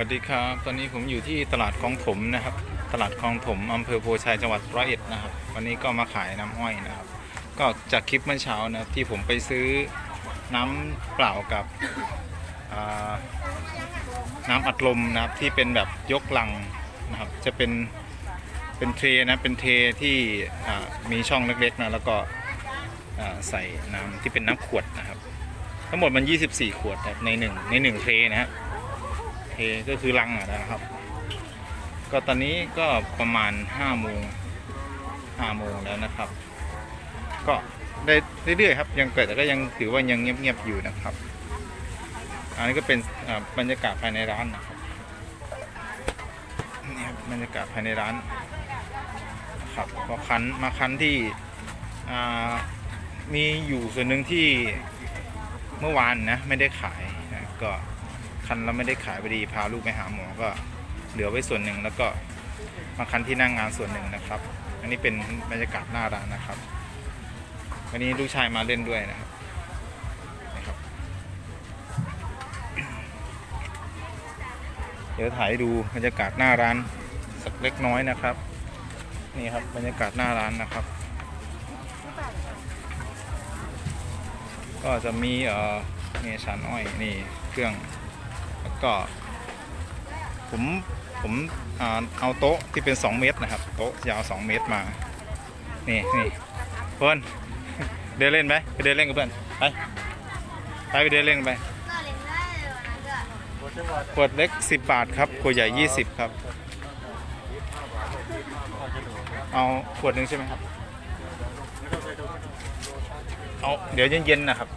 วัสดีครับ ตอนนี้ผมอยู่ที่ตลาดคลองถมนะครับ ตลาดคลองถมอำเภอโพชัยจังหวัดร้อยเอ็ดนะครับ วันนี้ก็มาขายน้ำอ้อยนะครับ ก็จากคลิปเมื่อเช้านะครับที่ผมไปซื้อน้ำเปล่ากับน้ำอัดลมนะครับที่เป็นแบบยกลังนะครับ จะเป็นเป็นเทนะเป็นเทที่มีช่องเล็กๆนะแล้วก็ใส่น้ำที่เป็นน้ำขวดนะครับ ทั้งหมดมัน 24 ขวดนะในหนึ่งในหนึ่งเทนะฮะ เทก็คือลังอะนะครับ ก็ตอนนี้ก็ประมาณ5โมง5โมงแล้วนะครับ ก็ได้เรื่อยๆครับ ยังเกิดแต่ก็ยังถือว่ายังเงียบๆอยู่นะครับ อันนี้ก็เป็นบรรยากาศภายในร้านนะครับนี่ครับบรรยากาศภายในร้านครับก็คันมาคันที่มีอยู่ส่วนหนึ่งที่เมื่อวานนะไม่ได้ขายนะก็ คันเราไม่ได้ขายพอดีพาลูกไปหาหมอก็เหลือไว้ส่วนหนึ่งแล้วก็มาคันที่นั่งงานส่วนหนึ่งนะครับ อันนี้เป็นบรรยากาศหน้าร้านนะครับ วันนี้ลูกชายมาเล่นด้วยนะครับนะครับ เดี๋ยวถ่ายดูบรรยากาศหน้าร้านสักเล็กน้อยนะครับ นี่ครับบรรยากาศหน้าร้านนะครับ ก็จะมีเอ่อนี่ชานอ้อยนี่เครื่อง ก็ ผมผมเอาโต๊ะที่เป็น 2 เมตรนะครับ โต๊ะยาว 2 เมตรมา นี่นี่เพื่อนเดินเล่นไหมไปเดินเล่นกับเพื่อนไปไปไปเดินเล่นกันไปขวดเล็ก 10 บาทครับขวดใหญ่ 20 ครับ เอาขวดหนึ่งใช่ไหมครับ เอาเดี๋ยวเย็นๆนะครับ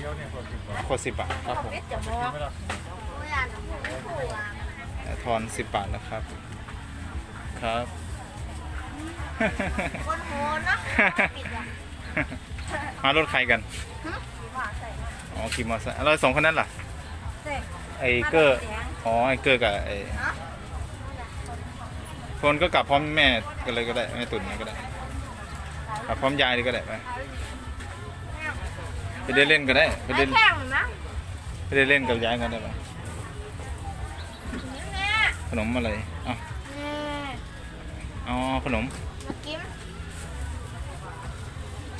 คนเดียวเนี่ยคนสิบบาทขวด10บาทครับผมทอน10บาทนะครับ ครับคนโหเนาะปิดอะมารถใครกันว่าใส่อ๋อขี่มอเตอร์ไซค์แล้วสองคนนั้นล่ะเด็กไอ้เกอร์อ๋อไอ้เกอร์กับไอ้เนาะคนก็กลับพร้อมแม่กันเลยก็ได้แม่ตุ่นก็ได้กลับพร้อมยายเลยก็ได้ไป ไปเดินเล่นก็ได้ไปไอ้เดินแข่งนะไปเดินเล่นกับยายกันได้ปะนี่แม่ขนมอะไรอ๋อนี่อ๋อขนมมากิน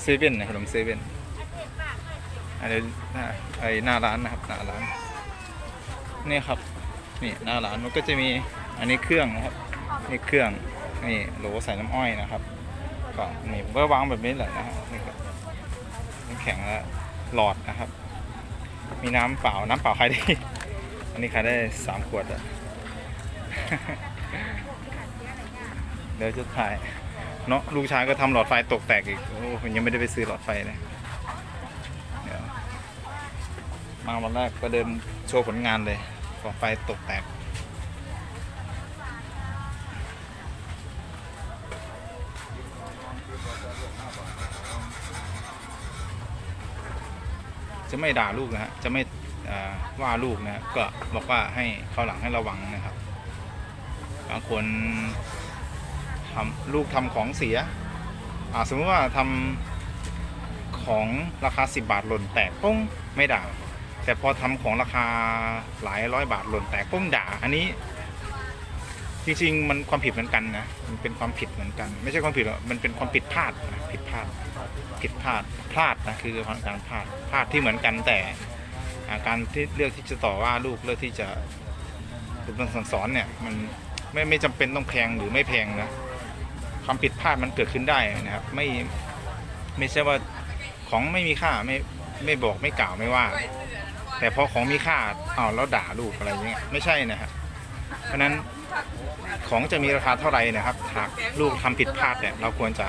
เซเว่นนะขนมเซเว่นอันนี้หน้าไอ้หน้าร้านนะครับหน้าร้านนี่ครับนี่หน้าร้านมันก็จะมีอันนี้เครื่องนะครับนี่เครื่องนี่โหลใส่น้ำอ้อยนะครับก็นี่ผมก็วางแบบนี้แหละนะฮะนี่ครับน้ำแข็งและ หลอดนะครับ มีน้ำเปล่าน้ำเปล่าใครได้ อันนี้ใครได้สามขวดอะเดี๋ยวจะถ่ายเนาะลูกช้ายก็ทำหลอดไฟตกแตกอีก โอ้ผมยังไม่ได้ไปซื้อหลอดไฟเลยเดี๋ยวมาวันแรกก็เดินโชว์ผลงานเลยหลอดไฟตกแตก จะไม่ด่าลูกนะฮะจะไม่ว่าลูกนะก็บอกว่าให้เขาหลังให้ระวังนะครับบางคนทำลูกทำของเสียอสมมติว่าทำของราคา 10 บาทหล่นแตกปุ้งไม่ด่า แต่พอทำของราคาหลายร้อยบาทหล่นแตกปุ้งด่า อันนี้ จริงๆมันความผิดเหมือนกันนะมันเป็นความผิดเหมือนกัน ไม่ใช่ความผิดหรอกมันเป็นความผิดพลาดนะผิดพลาดผิดพลาดพลาดนะคือความการพลาดพลาดที่เหมือนกันแต่อาการที่เลือกที่จะต่อว่าลูกเลือกที่จะดูมันสั่งสอนเนี่ยมันไม่ไม่จำเป็นต้องแพงหรือไม่แพงนะความผิดพลาดมันเกิดขึ้นได้นะครับ ไม่ไม่ใช่ว่าของไม่มีค่าไม่ไม่บอกไม่กล่าวไม่ว่า แต่พอของมีค่าอ้าวแล้วด่าลูกอะไรอย่างเงี้ยไม่ใช่นะครับเพราะนั้น ของจะมีราคาเท่าไหร่นะครับหากลูกทำผิดพลาดเนี่ยเราควรจะ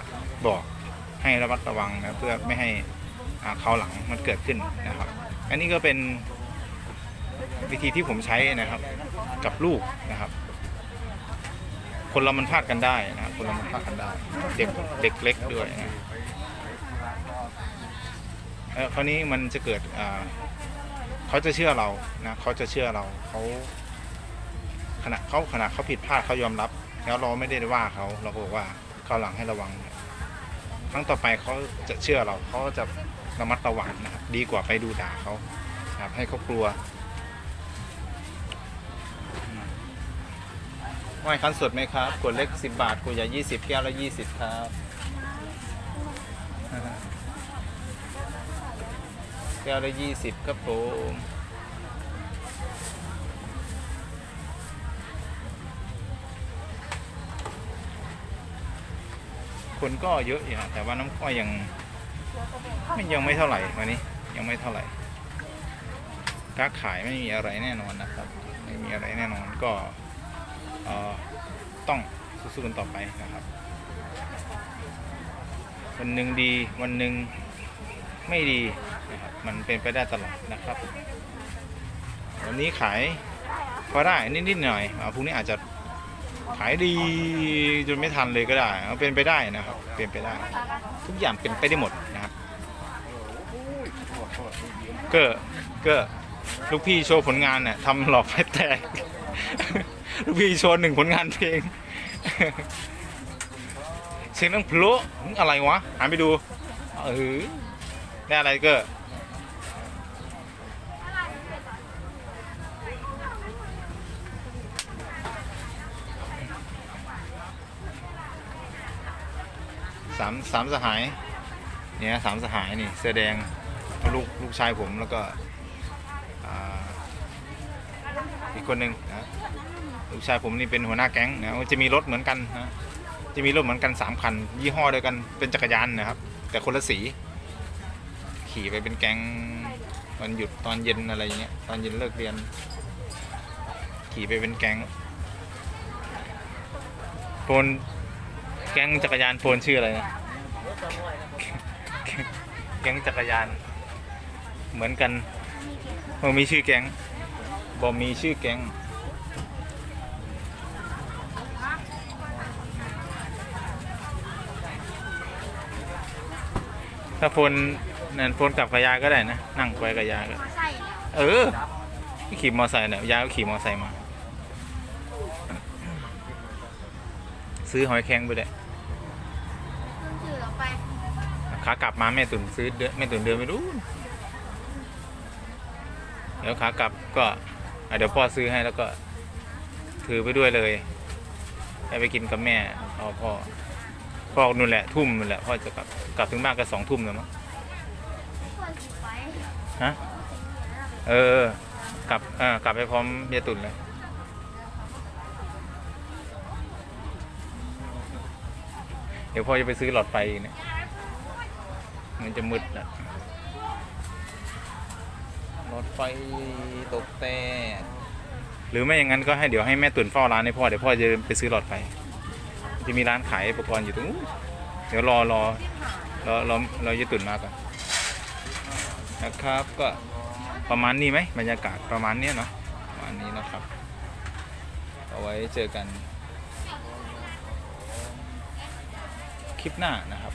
บอกให้ระมัดระวังนะเพื่อไม่ให้เขาหลังมันเกิดขึ้นนะครับ อันนี้ก็เป็นวิธีที่ผมใช้นะครับ กับลูกนะครับ คนเรามันพลาดกันได้นะครับคนเรามันพลาดกันได้ เด็กเด็กเล็กด้วยนะคราวนี้มันจะเกิดเขาจะเชื่อเรานะเขาจะเชื่อเราเขา ขณะเขาขณะเขาผิดพลาดเขายอมรับ แล้วเราไม่ได้ว่าเขาเราก็บอกว่าเขาวหลังให้ระวังครั้งต่อไปเขาจะเชื่อเราเขาจะระมัดระวังนะครับดีกว่าไปดูด่าเขาครับให้ครอบครัวอืมว่ายคันสดไหมครับขวดเล็ก 10 บาทขวดใหญ่ 20 แก้วละ 20 ครับแก้วละ 20 ครับผม คนก็เยอะอยู่ฮะแต่ว่าน้ำก็ยังไม่ยังไม่เท่าไหร่วันนี้ยังไม่เท่าไหร่ค้าขายไม่มีอะไรแน่นอนนะครับ ไม่มีอะไรแน่นอนก็เออต้องสู้ๆกันต่อไปนะครับ วันหนึ่งดีวันหนึ่งไม่ดีนะครับมันเป็นไปได้ตลอดนะครับ วันนี้ขายพอได้นิดๆหน่อยอ่าพรุ่งนี้อาจจะ ขายดีจนไม่ทันเลยก็ได้เป็นไปได้นะครับ เป็นไปได้ ทุกอย่างเป็นไปได้หมดนะครับเก็ก็ลูกพี่โชว์ผลงานเนี่ยทำหลอกไฟแตกลูกพี่โชว์หนึ่งผลงานเพลงเสียงนั่งพลุอะไรวะหันไปดูเออได้อะไรเก็ สามสามสหายเนี่ยสามสหายนี่เสื้อแดงลูกลูกชายผมแล้วก็อีกคนหนึ่งนะลูกชายผมนี่เป็นหัวหน้าแก๊งนะจะมีรถเหมือนกันนะจะมีรถเหมือนกันสามคัน ยี่ห้อเดียวกันเป็นจักรยานนะครับ แต่คนละสี ขี่ไปเป็นแก๊งวันหยุดตอนเย็นอะไรเงี้ยตอนเย็นเลิกเรียน ขี่ไปเป็นแก๊งโฟน แก๊งจักรยานโฟนชื่ออะไรนะแก๊งจักรยาน เหมือนกันบอมีชื่อแก๊งบอมีชื่อแก๊งถ้าโฟนนั่นโฟนกลับกับยาก็ได้นะ นั่งไปกับยาก็เออขี่มอไซค์เนี่ยยาก็ขี่มอไซค์มา ซื้อหอยแครงไปเลย ขากลับมาแม่ตุ่นซื้อเดินแม่ตุ่นเดินไปดูนเดี๋ยวขากลับก็เดี๋ยวพ่อซื้อให้แล้วก็ ถือไปด้วยเลยไปกินกับแม่เอาพ่อพ่อนู่นแหละทุ่มนู่นแหละพ่อจะกลับกลับถึงบ้านก็สองทุ่มแล้วมั้งฮะเออกลับเออกลับไปพร้อมเมียตุนเลยเดี๋ยวพ่อจะไปซื้อหลอดไฟเนี่ย มันจะมืดละหลอดไฟตกแต่หรือไม่อย่างนั้นก็ให้เดี๋ยวให้แม่ตุนเฝ้าร้านให้พ่อเดี๋ยวพ่อจะไปซื้อหลอดไฟจะมีร้านขายอุปกรณ์อยู่ตรงนู้นเดี๋ยวรอรอรอรอรอเยตุนมาก่อนนะครับก็ประมาณนี้ไหมบรรยากาศประมาณเนี้ยเนาะประมาณนี้นะครับ เอาไว้เจอกัน คลิปหน้านะครับ